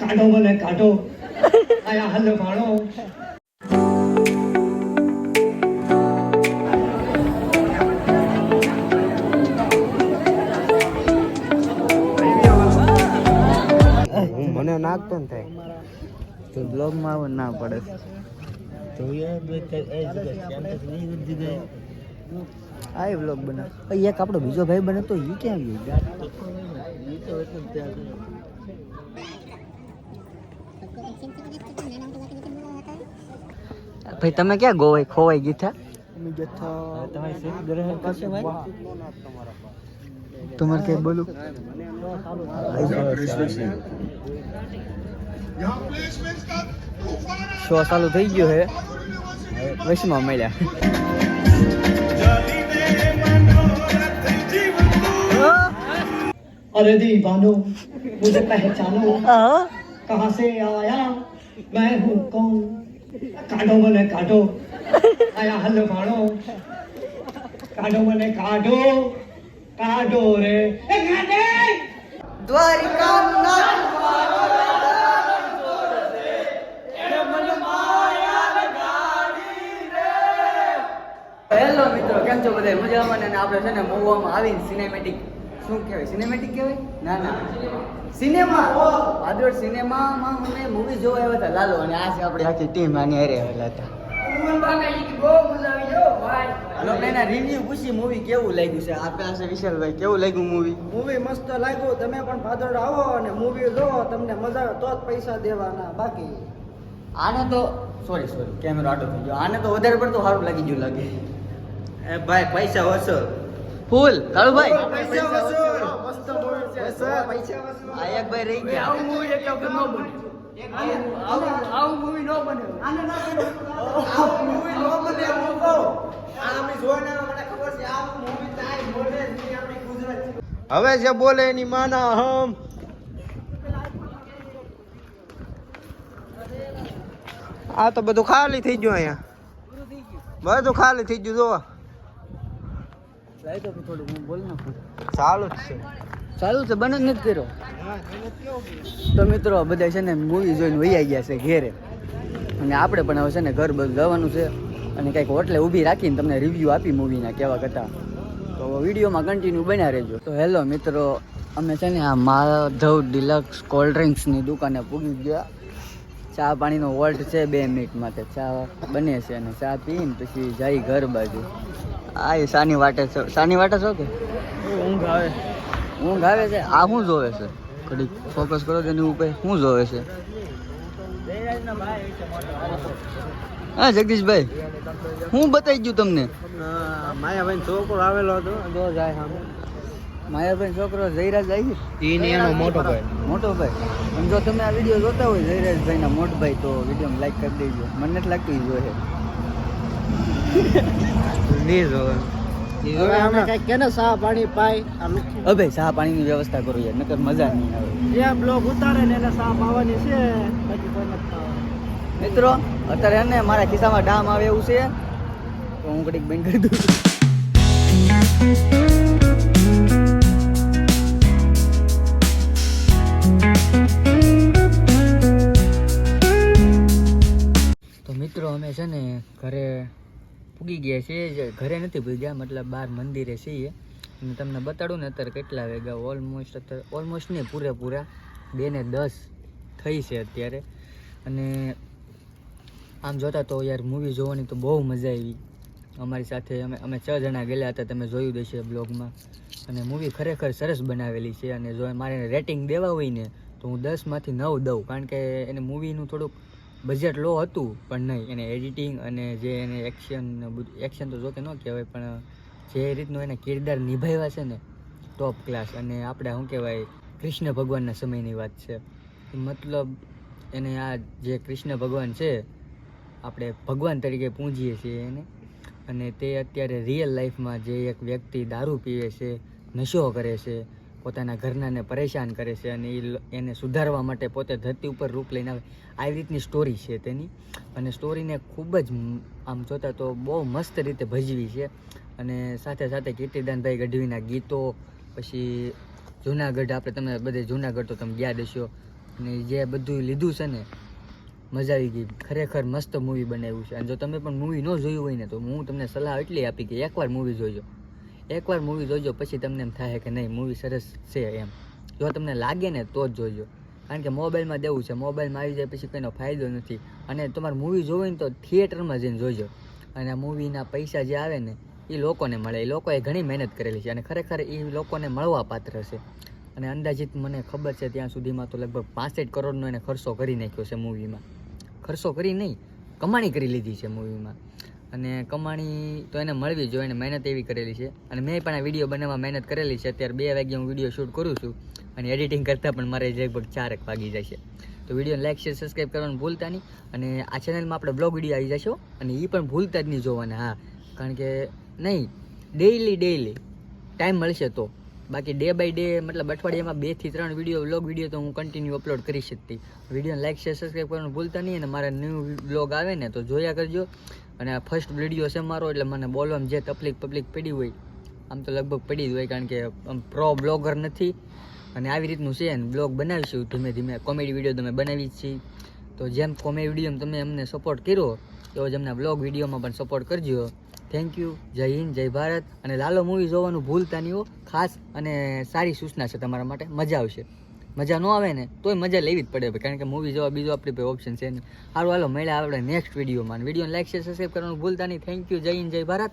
કાઢો મને કાઢો. આયા હાલ ભાણો મને નાખતો ને થાય. તો બ્લોગમાં આવું ના પડે. આ બ્લોગ બના એક આપણો બીજો ભાઈ બને તો એ ક્યાં ગયો. ભાઈ તમે ક્યાં ગોવાઈ ખોવાઈ ગીતા તમારે કઈ બોલું? શો ચાલુ થઈ ગયો હે? વૈષ્ણવ મળ્યા. અરે દીવાનો મુજે પહેચાનો હા? कहाँ से आया मैं हूँ कौन काढ़ो मने काढ़ो आया हल भाणो काढ़ो मने काढ़ो काढ़ो रे ए काढ़े હેલો મિત્રો કેમ છો બધા મજામાં ને આપણે છે ને મૂવવામાં આવીને સિનેમેટિક શું કહેવાય? સિનેમેટિક કહેવાય? ના ના. સિનેમા આદોડ સિનેમામાં અમે મૂવી જોવા આવ્યા હતા લાલો અને આ છે આપણી. આખી ટીમ આની હારે આવેલા હતા. એના રિવ્યુ પૂછી મૂવી કેવું લાગ્યું છે? આપણા છે વિશાલભાઈ કેવું લાગ્યું મૂવી મૂવી મસ્ત લાગ્યું. તમે પણ ભાદરડ આવો અને મૂવી લો તમને મજા આવે તો જ પૈસા દેવાના. બાકી આને તો સોરી સોરી કેમેરો આટો થઈ ગયો. આને તો વધારે પડતું સારું લાગી ગયું લાગે. એ ભાઈ પૈસા વસો ફૂલ કાળુભાઈ પૈસા વસૂલ. મસ્ત મૂવી છે. સર પૈસા વસૂલ. આ ભાઈ રહી ગયા. આવું મૂવી એટલે ન બને? આવું મૂવી ન બને. આને ના બને. આવું મૂવી ન બને હું કહું. આ અમે જોઈને મને ખબર છે આ મૂવી તાય બોલે નહીં આપણી ગુજરાત. હવે જે બોલે એની માના હમ. આ તો બધું ખાલી થઈ ગયું અહીંયા. બધું ખાલી થઈ ગયું જોવા. લાઈ તો થોડું હું બોલ નાખું. ચાલુ જ છે. ચાલુ છે બંધ નથી કર્યો. તો મિત્રો બધા છે ને મૂવી જોઈને વૈયા ગયા છે ઘેરે. અને આપણે પણ હવે છે ને ઘર બધું જવાનું છે. અને કંઈક હોટલે ઊભી રાખીને તમને રિવ્યૂ આપી મૂવીના કેવા કરતા. તો વિડીયોમાં કન્ટિન્યુ બન્યા રહેજો. તો હેલો મિત્રો અમે છે ને આ માધવ ડિલક્સ કોલ્ડ ડ્રિંક્સની દુકાને પૂગી ગયા. ચા પાણીનો વોલ્ટ છે બે મિનિટ માટે. ચા બને છે અને ચા પીને પછી જાય ઘર બાજુ. આ એ સાની વાટે છો. શાની વાટે છો કે? ઊંઘ આવે. ઊંઘ આવે છે? આ શું જોવે છે? ઘડીક ફોકસ કરો તેની ઉપર. શું જોવે છે? હા જગદીશભાઈ હું બતાવી ગયું તમને. માયાભાઈ છોકરો આવેલો હતો. જો જાય સામે. માયાભાઈ છોકરો જયરાજ આવી ઈને એનો મોટો ભાઈ. મોટો ભાઈ. જો તમે આ વીડિયો જોતા હોય જયરાજભાઈના મોટ ભાઈ તો વીડિયો લાઈક કરી દેજો. મને નથી લાગતું એ જોશે નહીં હવે. પાણી ચા પાણીની વ્યવસ્થા કરો યાર નકર મજા નહીં આવે. જે બ્લોક ઉતારે ને એને સા પાવાની છે. મિત્રો અત્યારે એને મારા ખિસ્સામાં ડામ આવે એવું છે. તો હું કડીક બંધ કરી દઉં પૂગી ગયા છે ઘરે નથી ભૂગ્યા મતલબ બહાર મંદિરે છીએ અને તમને બતાડું ને અત્યારે કેટલા વાગ્યા ઓલમોસ્ટ અત્યારે ઓલમોસ્ટ નહીં, પૂરેપૂરા બે ને દસ થઈ છે અત્યારે. અને આમ જોતા તો યાર મૂવી જોવાની તો બહુ મજા આવી. અમારી સાથે અમે અમે છ જણા ગયેલા હતા, તમે જોયું દેશે બ્લોગમાં અને મૂવી ખરેખર સરસ બનાવેલી છે, અને જો મારે રેટિંગ દેવા હોય ને, તો હું દસમાંથી નવ દઉં. કારણ કે એને મૂવીનું થોડુંક બજેટ લો હતું, પણ નહીં. એને એડિટિંગ અને જે એને એક્શન એક્શન તો જોકે ન કહેવાય, પણ જે રીતનો એને કિરદાર નિભાવ્યા છે ને ટોપ ક્લાસ અને આપણે શું કહેવાય, કૃષ્ણ ભગવાનના સમયની વાત છે. મતલબ, એને આ જે કૃષ્ણ ભગવાન છે, આપણે ભગવાન તરીકે પૂજીએ છીએ એને. અને તે અત્યારે રિયલ લાઈફમાં જે એક વ્યક્તિ દારૂ પીવે છે, નશો કરે છે પોતાના ઘરનાને પરેશાન કરે છે અને એ એને સુધારવા માટે પોતે ધરતી ઉપર રૂપ લઈને આવે. આવી રીતની સ્ટોરી છે તેની. અને સ્ટોરીને ખૂબ જ આમ જોતા તો બહુ મસ્ત રીતે ભજવી છે. અને સાથે સાથે કીર્તિદાનભાઈ ગઢવીના ગીતો, પછી જુનાગઢ, આપણે તમે બધે જુનાગઢ તો તમે ગયા દેશો અને જે બધું લીધું છે ને, મજા આવી ગઈ. ખરેખર મસ્ત મૂવી બનાવ્યું છે. અને જો તમે પણ મૂવી ન જોયું હોય ને, તો હું તમને સલાહ એટલી આપી કે એકવાર મૂવી જોજો. એકવાર મૂવી જોજો, પછી તમને એમ થાય કે નહીં મૂવી સરસ છે એમ. જો તમને લાગે ને, તો જ જોજો. કારણ કે મોબાઈલમાં દેવું છે, મોબાઈલમાં આવી જાય પછી કંઈનો ફાયદો નથી. અને તમારે મૂવી જોવી ને તો થિયેટરમાં જઈને જોજો. અને મૂવીના પૈસા જે આવે ને, એ લોકોને મળે. એ લોકોએ ઘણી મહેનત કરેલી છે અને ખરેખર એ લોકોને મળવા પાત્ર છે. અને અંદાજિત મને ખબર છે ત્યાં સુધીમાં તો લગભગ પાસઠ કરોડનો એને ખર્ચો કરી નાખ્યો છે મૂવીમાં ખર્ચો કરી નહીં, કમાણી કરી લીધી છે મૂવીમાં અને કમાણી તો એને મળવી જોઈએ એને મહેનત એવી કરેલી છે. અને મેં પણ આ વીડિયો બનાવવા મહેનત કરેલી છે. અત્યારે બે વાગ્યે હું વીડિયો શૂટ કરું છું અને એડિટિંગ કરતાં પણ મારે લગભગ ચારેક વાગી જાય છે તો વીડિયો લાઇક શેર સબસ્ક્રાઈબ કરવાનું ભૂલતા નહીં. અને આ ચેનલમાં આપણે બ્લોગ વીડિયો આવી જશો અને એ પણ ભૂલતા જ નહીં જોવાના, હા. કારણ કે નહીં ડેઈલી ડેઈલી ટાઈમ મળશે તો. બાકી ડે બાય ડે મતલબ અઠવાડિયામાં બેથી ત્રણ વીડિયો બ્લોગ વીડિયો તો હું કન્ટિન્યુ અપલોડ કરી શકતી વીડિયો લાઇક શેર સબસ્ક્રાઈબ કરવાનું ભૂલતા નહીં અને મારા ન્યૂ વ્લોગ આવે ને તો જોયા કરજો. અને આ ફર્સ્ટ વીડિયો છે મારો, એટલે મને બોલવામાં જે તકલીફ પબ્લિક પડી હોય, આમ તો લગભગ પડી જ હોય, કારણ કે પ્રો બ્લોગર નથી. અને આવી રીતનું છે ને બ્લોગ બનાવીશું ધીમે ધીમે. કોમેડી વીડિયો તમે બનાવી જ છીએ. તો જેમ કોમેડી વીડિયો તમે અમને સપોર્ટ કર્યો, એવો જ અમને બ્લોગ વિડીયોમાં પણ સપોર્ટ કરજો. થેન્ક યુ જય હિન્દ, જય ભારત. અને લાલો મૂવી જોવાનું ભૂલતા નહીં ખાસ અને સારી સૂચના છે તમારા માટે. મજા આવશે. મજા ન આવે ને, તોય મજા લેવી જ પડે કારણ કે મૂવી જોવા બીજો આપણી પાસે ઓપ્શન છે નહીં. સારું, હાલો, મળ્યા આપણે નેક્સ્ટ વિડીયોમાં વિડીયોને લાઈક શેર સબસ્ક્રાઈબ કરવાનું ભૂલતા નહીં. થેન્ક યુ જય હિન્દ, જય ભારત.